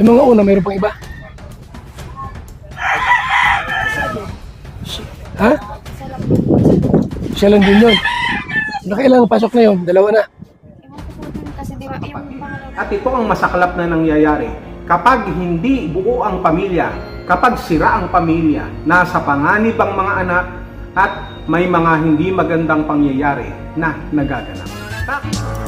Yung mga una, mayroon pang iba. Ha? Siya lang din yun. Nakailang pasok na yun, dalawa na. At ito ang masaklap na nangyayari kapag hindi buo ang pamilya, kapag sira ang pamilya, nasa panganib ang mga anak at may mga hindi magandang pangyayari na nagaganap. Bakit?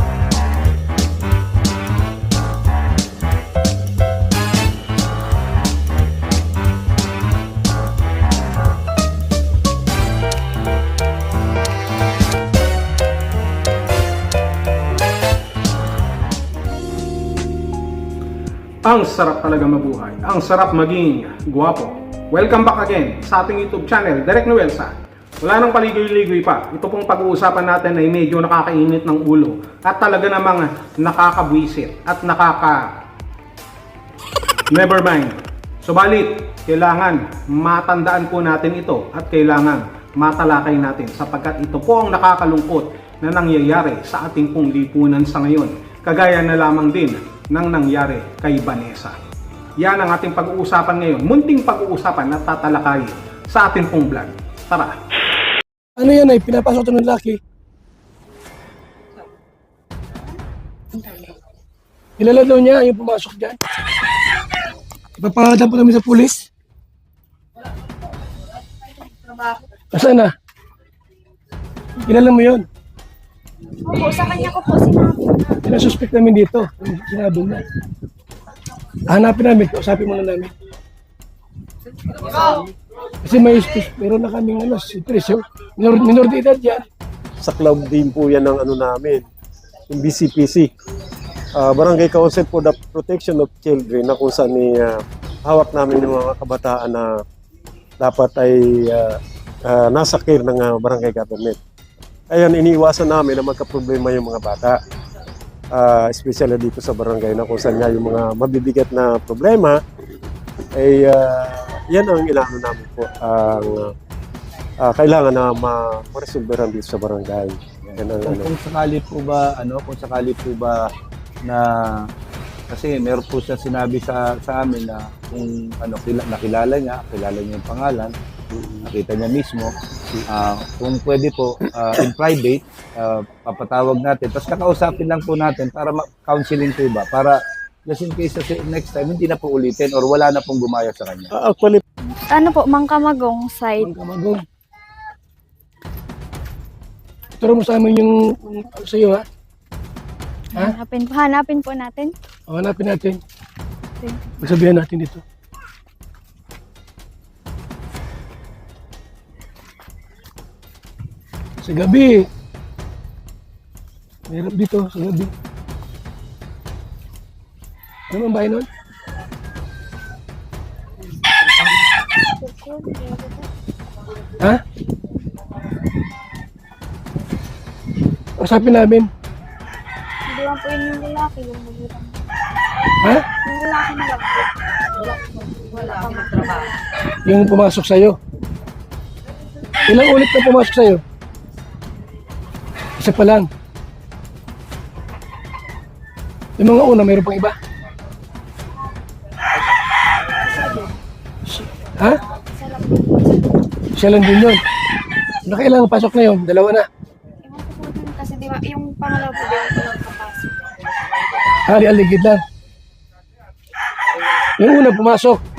Ang sarap talaga mabuhay. Ang sarap maging guwapo. Welcome back again sa ating YouTube channel, Direk Noelsa. Wala nang paligoy-ligoy pa. Ito pong pag-uusapan natin ay medyo nakakainit ng ulo at talaga namang nakakabwisit at nakaka... Never mind. Subalit, kailangan matandaan po natin ito at kailangan matalakay natin sapagkat ito po ang nakakalungkot na nangyayari sa ating pong lipunan sa ngayon. Kagaya na lamang din ng nangyari kay Vanessa. Yan ang ating pag-uusapan ngayon. Munting pag-uusapan at tatalakayin sa ating pong vlog. Tara! Ano yan ay, pinapasok ng laki. Kilala daw niya yung pumasok dyan. Ipapangalan po namin sa pulis. Asan na? Kilala mo yun? Opo, sa kanya ko po sinabi. Pinasuspect namin dito. Sinabi na. Hanapin namin, kausapin muna namin. Kasi may meron na kaming ano, si Trisyo. Minor, minor de edad yan. sa club din po yan ng ano namin, yung BCPC. Ah, Barangay Council for the Protection of Children na kung saan ni ah, hawak namin ng mga kabataan na dapat ay ah, ah, nasa care ng ah, barangay government. Ayan, iniiwasan namin na magka-problema yung mga bata. Ah, especially dito sa barangay na kung saan nga yung mga mabibigat na problema ay ah, yan ang inaano namin po ang ah, kailangan na ma- ma-resolveran dito sa barangay. Yan ang kung, ano. kung sakali po ba ano kung sakali po ba na kasi meron po siya sinabi sa sa amin na kung ano kila, nakilala niya kilala niya yung pangalan nakita niya mismo ah, kung pwede po ah, in private ah, papatawag natin tapos kakausapin lang po natin para counseling po ba para just in case kasi next time hindi na po ulitin or wala na pong gumaya sa kanya Ah, Actually, Ano po, Mangkamagong side. Ang kamagong. Turo mo sa amin yung, ano sa'yo ha. Ha? Hanapin, hanapin po natin. O, hanapin natin. Magsabihan natin dito. Sa gabi. Meron dito, sa gabi. Ano ang bahay nun? Ha? Usapin namin. Hindi lang po yun yung lalaki, yung magulang. Ha? Yung lalaki na lang po. Wala pa magtrabaho. Yung pumasok sa'yo. Ilang ulit na pumasok sa'yo? Isa pa lang. Yung mga una, mayroon pang iba. Ha? Siya lang din yun. Nakailang pasok na yun, dalawa na. Ewan ko po kasi di ba yung pangalawa po di ko lang papasok. Hali aligid lang. Yung una pumasok.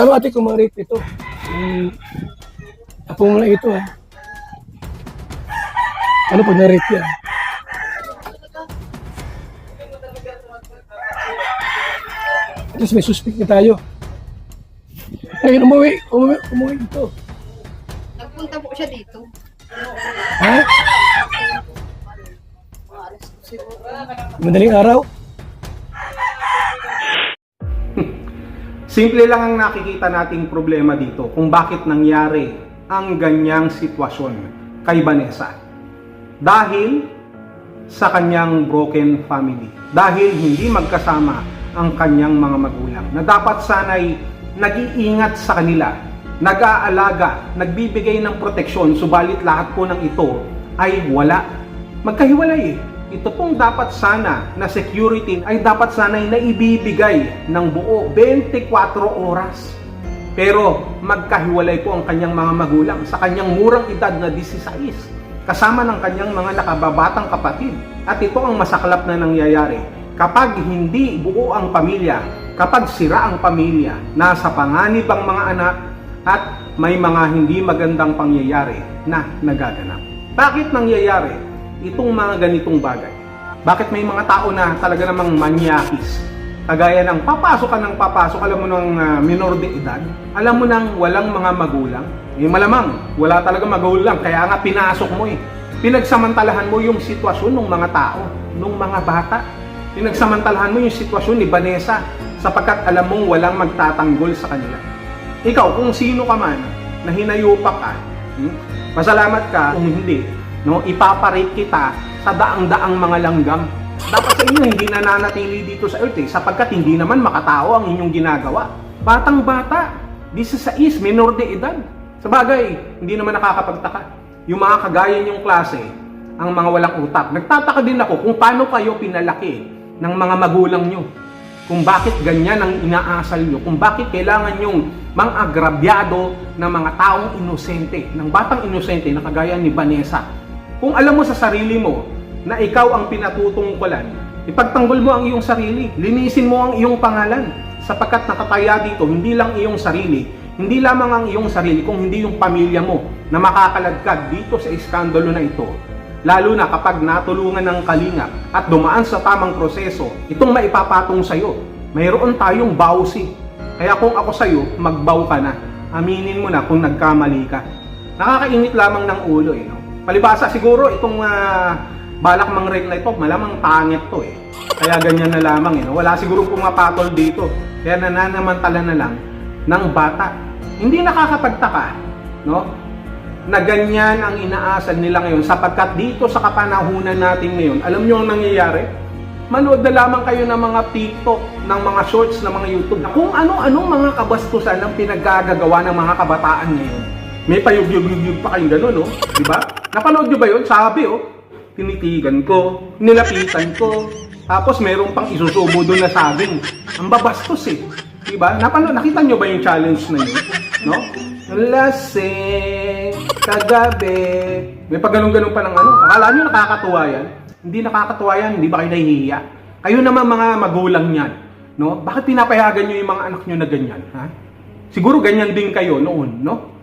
Paano ate kung ma-rate ito? Hmm, apo mo lang ito ha. Ano pag na-rate yan? At least may suspect na tayo. Ngayon, umuwi, umuwi, umuwi dito. Nagpunta po siya dito. Ha? Madaling araw? Simple lang ang nakikita nating problema dito kung bakit nangyari ang ganyang sitwasyon kay Vanessa. Dahil sa kanyang broken family. Dahil hindi magkasama ang kanyang mga magulang na dapat sanay nag-iingat sa kanila, nag-aalaga, nagbibigay ng proteksyon, subalit lahat po ng ito ay wala magkahiwalay eh. Ito pong dapat sana na security ay dapat sana ay naibibigay ng buo 24 oras. Pero magkahiwalay po ang kanyang mga magulang sa kanyang murang edad na 16 kasama ng kanyang mga nakababatang kapatid. At ito ang masaklap na nangyayari kapag hindi buo ang pamilya, kapag sira ang pamilya, nasa panganib ang mga anak at may mga hindi magandang pangyayari na nagaganap. Bakit nangyayari itong mga ganitong bagay? Bakit may mga tao na talaga namang manyakis? Kagaya ng papasok ka ng papasok, alam mo ng ah, minor de edad, alam mo nang walang mga magulang, eh malamang, wala talaga magulang, kaya nga pinasok mo eh. Pinagsamantalahan mo yung sitwasyon ng mga tao, ng mga bata. Pinagsamantalahan mo yung sitwasyon ni Vanessa sapagkat alam mong walang magtatanggol sa kanila. Ikaw, kung sino ka man, na hinayupak ka, hmm, pasalamat ka kung hindi, no, ipaparate kita sa daang-daang mga langgam. Dapat sa inyo hindi nananatili dito sa earth eh, sapagkat hindi naman makatao ang inyong ginagawa. Batang bata, 16, minor de edad. Sa bagay, hindi naman nakakapagtaka. Yung mga kagaya niyong klase, ang mga walang utak. Nagtataka din ako kung paano kayo pinalaki ng mga magulang nyo. Kung bakit ganyan ang inaasal nyo. Kung bakit kailangan yung mga agrabyado na mga taong inosente, ng batang inosente na kagaya ni Vanessa. Kung alam mo sa sarili mo na ikaw ang pinatutungkulan, ipagtanggol mo ang iyong sarili. Linisin mo ang iyong pangalan. Sapagkat nakataya dito, hindi lang iyong sarili, hindi lamang ang iyong sarili, kung hindi yung pamilya mo na makakaladkad dito sa iskandalo na ito. Lalo na kapag natulungan ng kalinga at dumaan sa tamang proseso, itong maipapatong sa'yo. Mayroon tayong bawsi. Kaya kung ako sa'yo, magbaw ka na. Aminin mo na kung nagkamali ka. Nakakainit lamang ng ulo eh. No? Palibasa siguro itong ah, balak mang rate na ito, malamang pangit to eh. Kaya ganyan na lamang eh. Wala siguro pumapatol dito. Kaya nananamantala na lang ng bata. Hindi nakakapagtaka, no? na ganyan ang inaasal nila ngayon sapagkat dito sa kapanahunan natin ngayon, alam nyo ang nangyayari? Manood na lamang kayo ng mga TikTok, ng mga shorts, ng mga YouTube, kung ano-anong mga kabastusan ang pinaggagawa ng mga kabataan ngayon. May payug-yug-yug pa kayong gano'n, no? Di ba? Napanood nyo ba yun? Sabi, oh, tinitigan ko, nilapitan ko, tapos meron pang isusubo doon na saging. Ang babastos eh. Di ba? Napanood, nakita nyo ba yung challenge na yun? No? Lasing, kagabi. May pagganong-ganong pa ng ano. Akala nyo nakakatuwa yan? Hindi nakakatuwa yan, hindi ba kayo nahihiya? Kayo naman mga magulang yan. No? Bakit pinapayagan nyo yung mga anak nyo na ganyan? Ha? Siguro ganyan din kayo noon, no?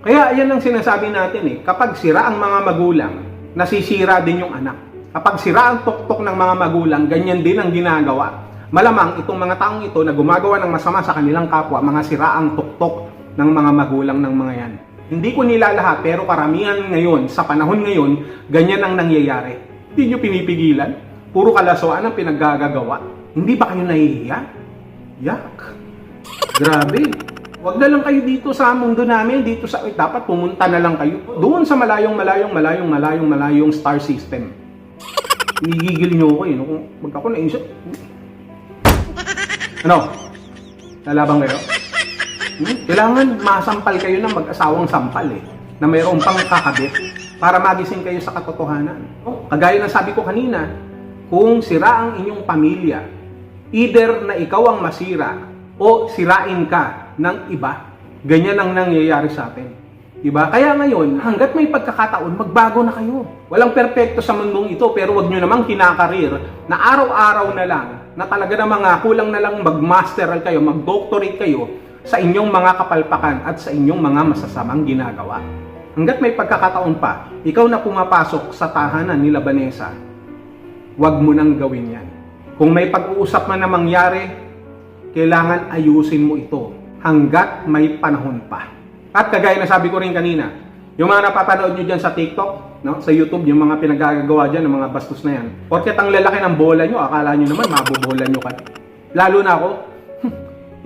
Kaya yan ang sinasabi natin eh. Kapag sira ang mga magulang, nasisira din yung anak. Kapag sira ang tuktok ng mga magulang, ganyan din ang ginagawa. Malamang itong mga taong ito na gumagawa ng masama sa kanilang kapwa, mga sira ang tuktok ng mga magulang ng mga yan. Hindi ko nila lahat, pero karamihan ngayon, sa panahon ngayon, ganyan ang nangyayari. Hindi nyo pinipigilan. Puro kalasoan ang pinaggagawa. Hindi ba kayo nahihiya? Yak. Grabe. Huwag na lang kayo dito sa mundo namin, dito sa, eh, dapat pumunta na lang kayo. Doon sa malayong, malayong, malayong, malayong, malayong star system. Igigil nyo ako eh. No? Kung Pag ako naisip, ano? Lalabang kayo? Hmm? Kailangan masampal kayo ng mag-asawang sampal eh. Na mayroon pang kakabit para magising kayo sa katotohanan. Oh, kagaya ng sabi ko kanina, kung sira ang inyong pamilya, either na ikaw ang masira o sirain ka ng iba, ganyan ang nangyayari sa atin. Diba? Kaya ngayon, hanggat may pagkakataon, magbago na kayo. Walang perpekto sa mundong ito, pero wag nyo namang kinakarir na araw-araw na lang, na talaga na mga kulang na lang mag-masteral kayo, mag-doctorate kayo sa inyong mga kapalpakan at sa inyong mga masasamang ginagawa. Hanggat may pagkakataon pa, ikaw na pumapasok sa tahanan ni Vanessa, wag mo nang gawin yan. Kung may pag-uusap man na mangyari, kailangan ayusin mo ito hanggat may panahon pa. At kagaya na sabi ko rin kanina, yung mga napapanood nyo dyan sa TikTok, no, sa YouTube, yung mga pinagagagawa dyan, ng mga bastos na yan. Porket ang lalaki ng bola nyo, akala nyo naman, mabubola nyo ka. Lalo na ako,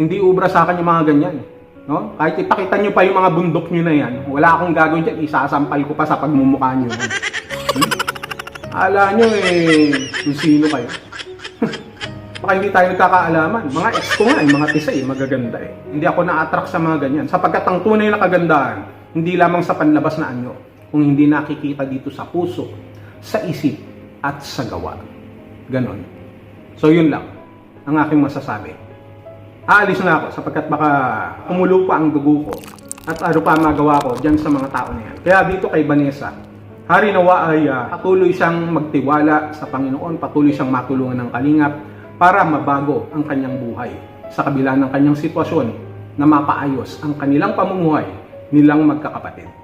hindi ubra sa akin yung mga ganyan. No? Kahit ipakita nyo pa yung mga bundok nyo na yan, wala akong gagawin dyan, isasampal ko pa sa pagmumukha nyo. Hmm? Ala nyo eh, kung sino kayo. Baka hindi tayo nagkakaalaman. Mga ex ko nga eh, mga tisay, magaganda eh. Hindi ako na-attract sa mga ganyan. Sapagkat ang tunay na kagandahan, hindi lamang sa panlabas na anyo, kung hindi nakikita dito sa puso, sa isip at sa gawa. Ganon. So yun lang ang aking masasabi. Aalis na ako sapagkat baka kumulo pa ang dugo ko at ano pa magawa ko dyan sa mga tao na yan. Kaya dito kay Vanessa, hari nawa ay ah, patuloy siyang magtiwala sa Panginoon, patuloy siyang matulungan ng kalingap para mabago ang kanyang buhay sa kabila ng kanyang sitwasyon na mapaayos ang kanilang pamumuhay nilang magkakapatid.